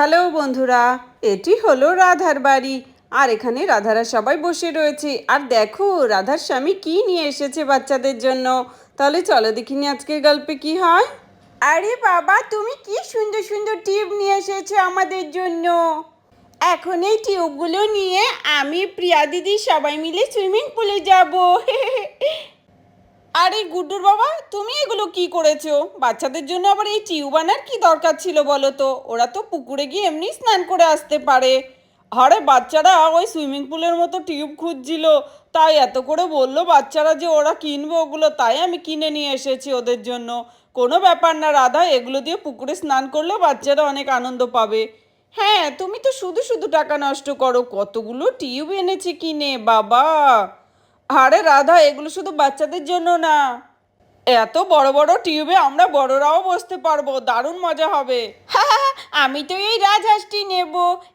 Hello বন্ধুরা, এটি হলো রাধার বাড়ি। আর এখানে রাধারা সবাই বসে রয়েছে। আর দেখো, রাধার স্বামী কি নিয়ে এসেছে বাচ্চাদের জন্য। তাহলে চলো দেখিনি আজকের গল্পে কি হয়? আরে বাবা, তুমি কি সুন্দর সুন্দর টিউব নিয়ে এসেছ আমাদের জন্য। এখন এই টিউবগুলো নিয়ে আমি প্রিয়া দিদি সবাই মিলে সুইমিং পুলে যাব। আরে গুড্ডুর বাবা, তুমি এগুলো কি করেছ? বাচ্চাদের জন্য আবার এই টিউব আনার কি দরকার ছিল বলো তো? ওরা তো পুকুরে গিয়ে এমনি স্নান করে আসতে পারে। আরে বাচ্চারা, ওই সুইমিং পুলের মতো টিউব খুঁজছিল। তাই এত করে বলল বাচ্চারা যে ওরা কিনবে ওগুলো, তাই আমি কিনে নিয়ে এসেছি ওদের জন্য। কোনো ব্যাপার না রাধা, এগুলো দিয়ে পুকুরে স্নান করলে বাচ্চারা অনেক আনন্দ পাবে। হ্যাঁ তুমি তো শুধু শুধু টাকা নষ্ট করো, কতগুলো টিউব এনেছি কিনে, বাবা। আরে রাধা, এগুলো শুধু বাচ্চাদের জন্য না। এত বড় বড় টিউবে আমরা বড়রাও বসতে পারব, দারুণ মজা হবে। আমি তো এই রাজহাঁসটি নেব।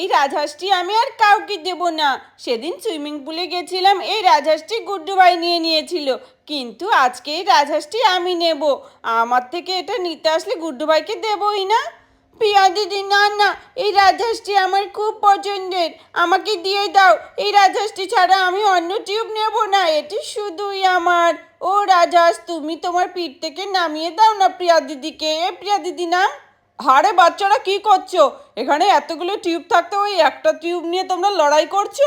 এই রাজহাঁসটি আমি আর কাউকে দেব না। সেদিন সুইমিং পুলে গেছিলাম, এই রাজহাঁসটি গুড্ডু ভাই নিয়ে নিয়েছিল। কিন্তু আজকে এই রাজহাঁসটি আমি নেব। আমার থেকে এটা নিতে আসলে গুড্ডু ভাইকে দেবই না। পিয়া দিদি, না না, এই রাজহাঁসটি আমার খুব পছন্দের। আমাকে দিয়ে দাও, এই রাজহাঁসটি ছাড়া আমি অন্য টিউব নেব না, এটি শুধুই আমার। ও রাজহাঁস, তুমি তোমার পিঠ থেকে নামিয়ে দাও না প্রিয়া দিদিকে, এ প্রিয়া দিদি না। হারে বাচ্চারা কি করছ? এখানে এতগুলো টিউব থাকতে ওই একটা টিউব নিয়ে তোমরা লড়াই করছ?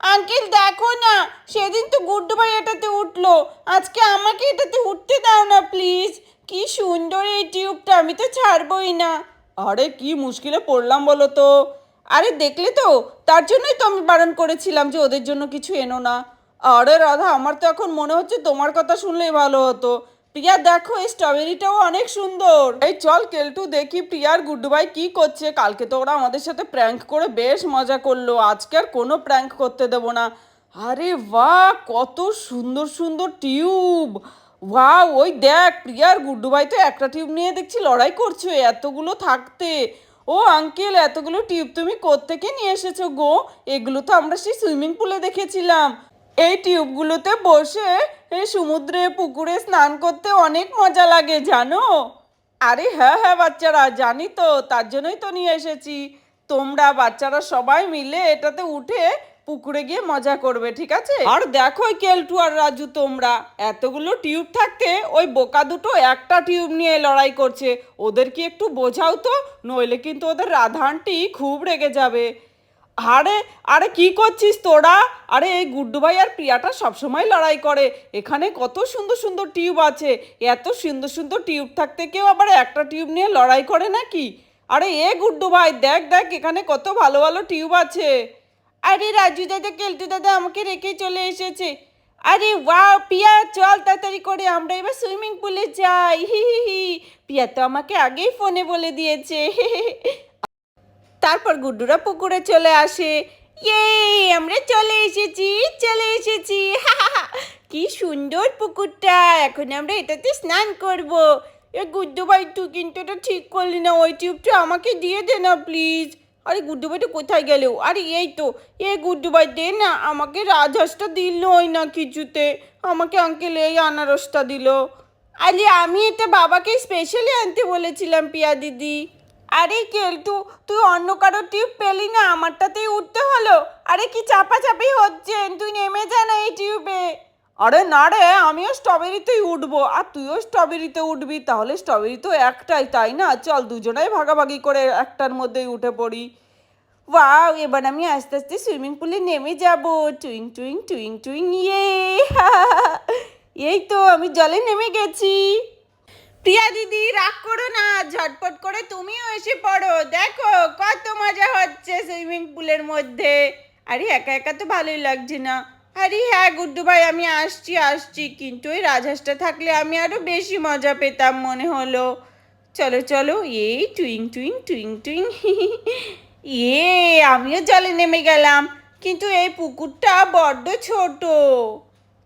আঙ্কেল, দেখো না, সেদিন তো গুড্ডু ভাই এটাতে উঠল। আজকে আমাকে এটাতে উঠতে দাও না, প্লিজ। কি সুন্দর এই টিউবটা, আমি তো ছাড়বই না। আরে কি মুশকিলে পড়লাম বলো তো। আরে দেখলে তো, তার জন্যই তো আমি বারণ করেছিলাম যে ওদের জন্য কিছু এনো না। আরে রাধা, আমার তো এখন মনে হচ্ছে তোমার কথা শুনলেই ভালো হতো। প্রিয়া, দেখো, এই স্ট্রবেরিটাও অনেক সুন্দর। এই চল, কেলটু, দেখি প্রিয়ার গুড্ডু ভাই কি করছে। কালকে তো ওরা আমাদের সাথে প্র্যাঙ্ক করে বেশ মজা করল। আজকে আর কোনো প্র্যাঙ্ক করতে দেবো না। আরে বাহ, কত সুন্দর সুন্দর টিউব। ওয়াও, ওই দেখ প্রিয়ার গুড্ডু ভাই তো একটা টিউব নিয়ে দেখছি, লড়াই করছ এতগুলো থাকতে। ও আঙ্কেল, এতগুলো টিউব তুমি কোত্থেকে নিয়ে এসেছ গো? এগুলো তো আমরা সেই সুইমিং পুলে দেখেছিলাম। এই টিউবগুলোতে বসে এই সমুদ্রে, পুকুরে স্নান করতে অনেক মজা লাগে, জানো? আরে হ্যাঁ হ্যাঁ বাচ্চারা, জানি তো, তার জন্যই তো নিয়ে এসেছি। তোমরা বাচ্চারা সবাই মিলে এটাতে উঠে পুকুরে গিয়ে মজা করবে, ঠিক আছে? আর দেখো কেলটু আর রাজু তোমরা, এতগুলো টিউব থাকতে ওই বোকা দুটো একটা টিউব নিয়ে লড়াই করছে। ওদের কি একটু বোঝাও তো? নইলে কিন্তু ওদের রাধানটি খুব রেগে যাবে। আরে আরে কি করছিস তোরা? আরে এই গুড্ডু ভাই আর প্রিয়াটা সবসময় লড়াই করে। এখানে কত সুন্দর সুন্দর টিউব আছে। এত সুন্দর সুন্দর টিউব থাকতে কেউ আবার একটা টিউব নিয়ে লড়াই করে নাকি? আরে এ গুড্ডু ভাই, দেখ দেখ, এখানে কত ভালো ভালো টিউব আছে। আরে রাজু দাদা, কেলটু দাদা আমাকে রেখে চলে এসেছে। আরে ওয়াও, পিয়া, চল তাড়াতাড়ি করে, আমরা এবার সুইমিং পুলে যাই। হি হি হি। পিয়া তো আমাকে আগেই ফোনে বলে দিয়েছে। তারপর গুড্ডুরা পুকুরে চলে আসে। ইয়ে আমরা চলে এসেছি চলে এসেছি। কি সুন্দর পুকুরটা, এখন আমরা এটাতে স্নান করব। এ গুড্ডু ভাই তুই কিন্তু এটা ঠিক করলি না। ওই টিউবটা আমাকে দিয়ে দে না, প্লিজ। আরে গুড্ডু তো কোথায় গেলেও? আরে এই তো, এ গুড্ডু ভাই দে না, আমাকে রাজহাসটা দিল ওই না কিছুতে। আমাকে আঙ্কেল এই আনারসটা দিল। আরে আমি এটা বাবাকে স্পেশালি আনতে বলেছিলাম, পিয়া দিদি। আরে কেলটু, তুই অন্য কারও টিপ পেলি না, আমারটাতেই উঠতে হলো। আরে কি চাপাচাপি হচ্ছে? তুই নেমে যা আরে না রে, আমিও স্ট্রবেরিতেই উঠবো। আর তুইও স্ট্রবেরিতে উঠবি, তাহলে স্ট্রবেরি তো একটাই, তাই না? চল দুজনাই ভাগাভাগি করে একটার মধ্যেই উঠে পড়ি। ওয়াও, এবার আমি আস্তে আস্তে সুইমিং পুলে নেমে যাব। টুইং টুইং টুইং টুইং ইয়ে। এই তো, আমি জলে নেমে গেছি। প্রিয়া দিদি, রাগ করো না, ঝটপট করে তুমিও এসে পড়ো। দেখো, কত মজা হচ্ছে সুইমিং পুলের মধ্যে। আরে, একা একা তো ভালোই লাগছে না। আরে হ্যাঁ গুড্ডু ভাই আমি আসছি আসছি। কিন্তু ওই রাজহাঁসটা থাকলে আমি আরও বেশি মজা পেতাম, মনে হলো। চলো চলো, এই টুইং টুইং টুইং টুইং। এ, আমিও জলে নেমে গেলাম। কিন্তু এই পুকুরটা বড্ড ছোট।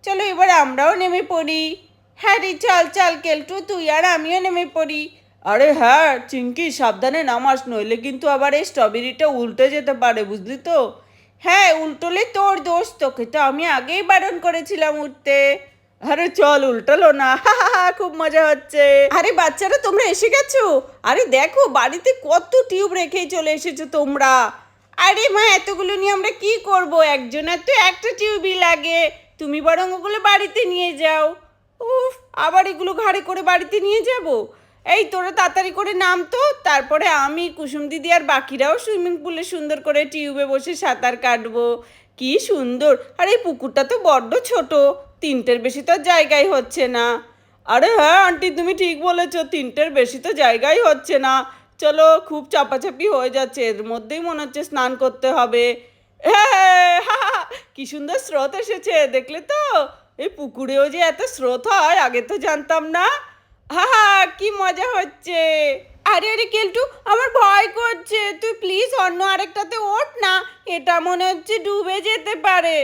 চলো, এবার আমরাও নেমে পড়ি। হ্যাঁ রে, চল চল, কেলটু, তুই আর আমিও নেমে পড়ি। আরে হ্যাঁ চিঙ্কি সাবধানে নামাস, নইলে কিন্তু আবার এই স্ট্রবেরিটা উল্টে যেতে পারে, বুঝলি তো? হ্যাঁ উল্টোলে তোর দোষ তোকে তো। আমি আগেই বারণ করেছিলাম উঠতে। আরে চল, উল্টালো না। খুব মজা হচ্ছে। আরে বাচ্চারা, তোমরা এসে গেছো? আরে দেখো, বাড়িতে কত টিউব রেখেই চলে এসেছ তোমরা। আরে মা, এতগুলো নিয়ে আমরা কি করব? একজনের তো একটা টিউবই লাগে। তুমি বরং ওগুলো বাড়িতে নিয়ে যাও। উফ, আবার এগুলো ঘাড়ে করে বাড়িতে নিয়ে যাব? এই তোরা তাড়াতাড়ি করে নাম তো। তারপরে আমি কুসুম দিদি আর বাকিরাও সুইমিং পুলে সুন্দর করে টিউবে বসে সাঁতার কাটবো। কি সুন্দর। আর এই পুকুরটা তো বড্ড ছোট। তিনটের বেশি তো আর জায়গাই হচ্ছে না। আরে হ্যাঁ আন্টি তুমি ঠিক বলেছ তিনটের বেশি তো জায়গাই হচ্ছে না। চলো খুব চাপাচাপি হয়ে যাচ্ছে। এর মধ্যেই মনে হচ্ছে স্নান করতে হবে। হ্যাঁ হা, হা, হা, কি সুন্দর স্রোত এসেছে দেখলে তো? এই পুকুরেও যে এত স্রোত হয় আগে তো জানতাম না। হা কি মজা হচ্ছে। আরে আরে, কেলটু, আমার ভয় করছে। তুই প্লিজ অন্য আরেকটাতে ওঠ না। এটা মনে হচ্ছে ডুবে যেতে পারে।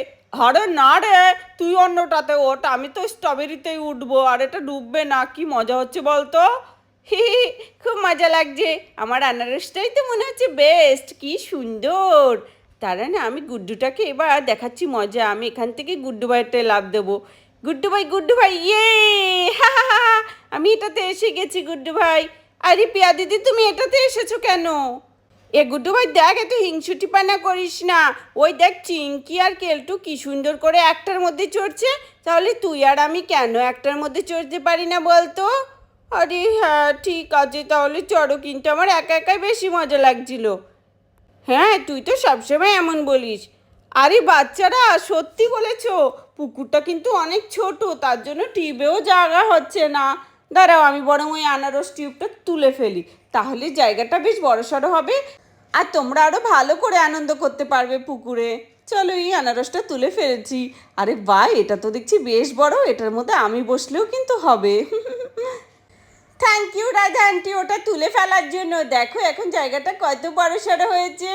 আরে, না রে, তুই অন্যটাতে ওঠ। আমি তো স্ট্রবেরিতেই উঠবো। আর এটা ডুববে না। কি মজা হচ্ছে বলতো? হি খুব মজা লাগছে। আমার আনারসটাই তো মনে হচ্ছে বেস্ট কি সুন্দর। তারা না, আমি গুড্ডুটাকে এবার দেখাচ্ছি মজা। আমি এখান থেকে গুড্ডু ভাইয়েরটায় লাভ দেবো। গুড্ডু ভাই গুড্ডু ভাই ইয়ে হা হা হা আমি এটাতে এসে গেছি গুড্ডু ভাই আরে পিয়া দিদি, তুমি এটাতে এসেছ কেন? এ গুড্ডু ভাই দেখ, এত হিংসুটি পানা করিস না। ওই দেখ চিঙ্কি আর কেলটু কি সুন্দর করে একটার মধ্যে চড়ছে। তাহলে তুই আর আমি কেন একটার মধ্যে চড়তে পারি না বলতো? আরে হ্যাঁ ঠিক আছে, তাহলে চড়ো, কিন্তু আমার একা একাই বেশি মজা লাগছিল। হ্যাঁ তুই তো সবসময় এমন বলিস। আরে বাচ্চারা, সত্যি বলেছ? পুকুরটা কিন্তু অনেক ছোট, তার জন্য টিউবেও জায়গা হচ্ছে না। দাঁড়াও, আমি বরং ওই আনারস টিউবটা তুলে ফেলি। তাহলে জায়গাটা বেশ বড়সড় হবে। আর তোমরা আরও ভালো করে আনন্দ করতে পারবে পুকুরে। চলো, এই আনারসটা তুলে ফেলেছি। আরে বাহ এটা তো দেখছি বেশ বড়, এটার মধ্যে আমি বসলেও কিন্তু হবে। থ্যাংক ইউ রাধা আন্টি, ওটা তুলে ফেলার জন্য। দেখো, এখন জায়গাটা কত বড় সড়ো হয়েছে।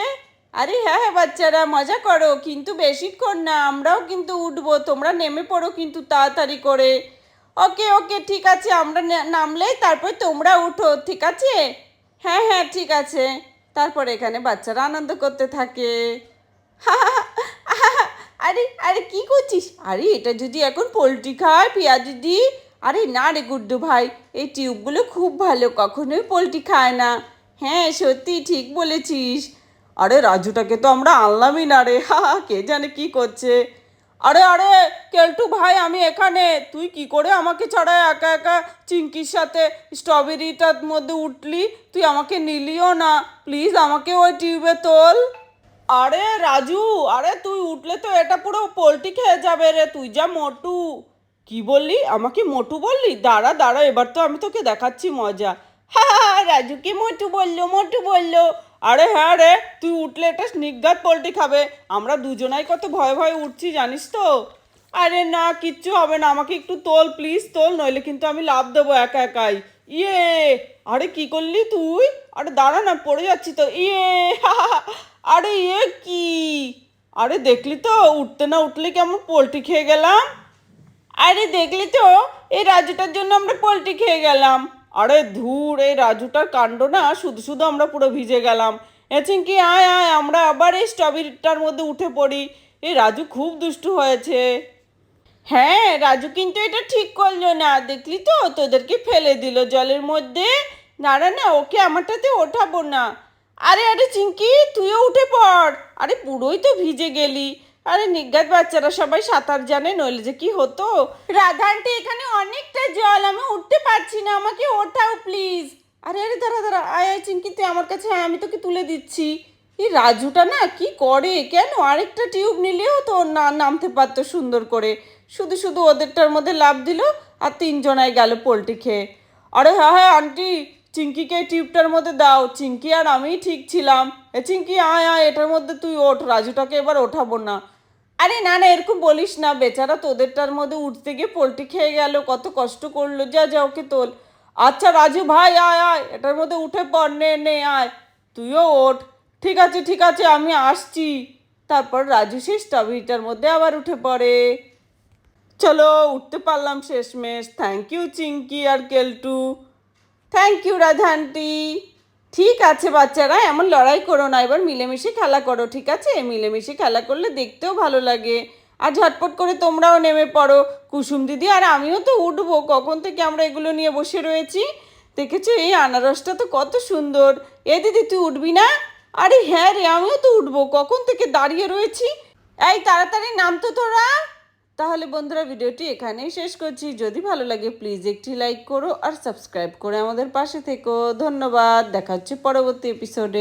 আরে হ্যাঁ হ্যাঁ বাচ্চারা, মজা করো, কিন্তু বেশিক্ষণ না, আমরাও কিন্তু উঠবো, তোমরা নেমে পড়ো কিন্তু তাড়াতাড়ি করে। ওকে ওকে, ঠিক আছে, আমরা নামলে তারপর তোমরা উঠো, ঠিক আছে? হ্যাঁ হ্যাঁ ঠিক আছে। তারপর এখানে বাচ্চারা আনন্দ করতে থাকে। আরে আরে, কি করছিস? আরে, এটা যদি এখন পোলট্রি খায় পিয়া দিদি আরে, না রে গুড্ডু ভাই, এই টিউবগুলো খুব ভালো, কখনোই পোলট্রি খায় না। হ্যাঁ সত্যি ঠিক বলেছিস। আরে রাজুটাকে তো আমরা আনলামই না রে, হা কে জানে কি করছে। আরে আরে, কেলটু ভাই, আমি এখানে। তুই কি করে আমাকে ছাড়া একা একা চিঙ্কির সাথে স্ট্রবেরিটার মধ্যে উঠলি? তুই আমাকে নিলিও না। প্লিজ আমাকে ওই টিউবে তোল। আরে রাজু, আরে তুই উঠলে তো এটা পুরো পোলট্রি খেয়ে যাবে রে, তুই যা মোটু। কি বললি? আমাকে মোটু বললি? দাঁড়া দাঁড়া, এবার তো আমি তোকে দেখাচ্ছি মজা। হা হা, রাজুকে মোটু বলল মোটু বলল। আরে হ্যাঁ রে তুই উঠলে এটা স্নিগ্ধাত পোলট্রি খাবে। আমরা দুজনাই কত ভয়ে ভয়ে উঠছি জানিস তো? আরে না কিচ্ছু হবে না আমাকে একটু তোল প্লিজ তোল নইলে কিন্তু আমি লাভ দেবো একা একাই। ইয়ে আরে কি করলি তুই? আরে দাঁড়া না পড়ে যাচ্ছি তো। ইয়ে। আরে ইয়ে কি? আরে দেখলি তো উঠতে না উঠলে কেমন পোলট্রি খেয়ে গেলাম? আরে দেখলি তো এই রাজুটার জন্য আমরা পোলট্রি খেয়ে গেলাম। আরে ধুর, এই রাজুটার কাণ্ড না, শুধু শুধু আমরা পুরো ভিজে গেলাম। কি আয় আয়, আমরা আবার এই স্ট্রবেরিটার মধ্যে উঠে পড়ি। এই রাজু খুব দুষ্টু হয়েছে। হ্যাঁ রাজু কিন্তু এটা ঠিক করল না। দেখলি তো, তোদেরকে ফেলে দিল জলের মধ্যে। দাঁড়া না ওকে আমারটাতে ওঠাবো না। আরে আরে চিঙ্কি তুইও উঠে পড়। আরে, পুরোই তো ভিজে গেলি। আরে নিজ্ঞাত বাচ্চারা সবাই সাঁতার জানে নইলে যে কি হতো? রাধানটি এখানে অনেকটা জল আমি উঠতে পারছি না আমাকে ওঠাও প্লিজ। আরে আরে দাঁড়া দাঁড়া আয় আয় চিঙ্কি তুই আমার কাছে আমি তোকে তুলে দিচ্ছি। এই রাজুটা না কি করে কেন? আরেকটা টিউব নিলেও তো না নামতে পারতো সুন্দর করে। শুধু শুধু ওদেরটার মধ্যে লাভ দিল আর তিনজনায় গেল পোলট্রি খেয়ে। আরে হ্যাঁ হ্যাঁ আন্টি চিঙ্কিকে টিউবটার মধ্যে দাও। চিঙ্কি আর আমি ঠিক ছিলাম। এ চিঙ্কি, আয় আয়, এটার মধ্যে তুই ওঠ। রাজুটাকে এবার ওঠাবো না। আরে না না, এরকম বলিস না। বেচারা তোদেরটার মধ্যে উঠতে গিয়ে পোলট্রি খেয়ে গেল। কত কষ্ট করল। যা যা, ওকে তোল। আচ্ছা রাজু ভাই, আয় আয়, এটার মধ্যে উঠে পড়। নে নে, আয়। তুইও ওঠ। ঠিক আছে ঠিক আছে, আমি আসছি। তারপর রাজু সেই স্ট্রবেরিটার মধ্যে আবার উঠে পড়ে। চলো, উঠতে পারলাম শেষমেশ। Thank you Chinki R Keltu. Thank you রাধান্টি ঠিক আছে বাচ্চারা, এমন লড়াই করো না, এবার মিলেমিশে খেলা করো, ঠিক আছে? মিলেমিশে খেলা করলে দেখতেও ভালো লাগে। আর ঝটপট করে তোমরাও নেমে পড়ো, কুসুম দিদি আর আমিও তো উঠবো, কখন থেকে আমরা এগুলো নিয়ে বসে রয়েছি? দেখেছ, এই আনারসটা তো কত সুন্দর। এ দিদি, তুই উঠবি না? আরে হ্যাঁ রে, আমিও তো উঠবো, কখন থেকে দাঁড়িয়ে রয়েছি? এই তাড়াতাড়ি নাম তো তোরা। তাহলে বন্ধুরা ভিডিওটি এখানেই শেষ করছি। যদি ভালো লাগে প্লিজ একটি লাইক করো আর সাবস্ক্রাইব করে আমাদের পাশে থেকো। ধন্যবাদ। দেখা হচ্ছে পরবর্তী এপিসোডে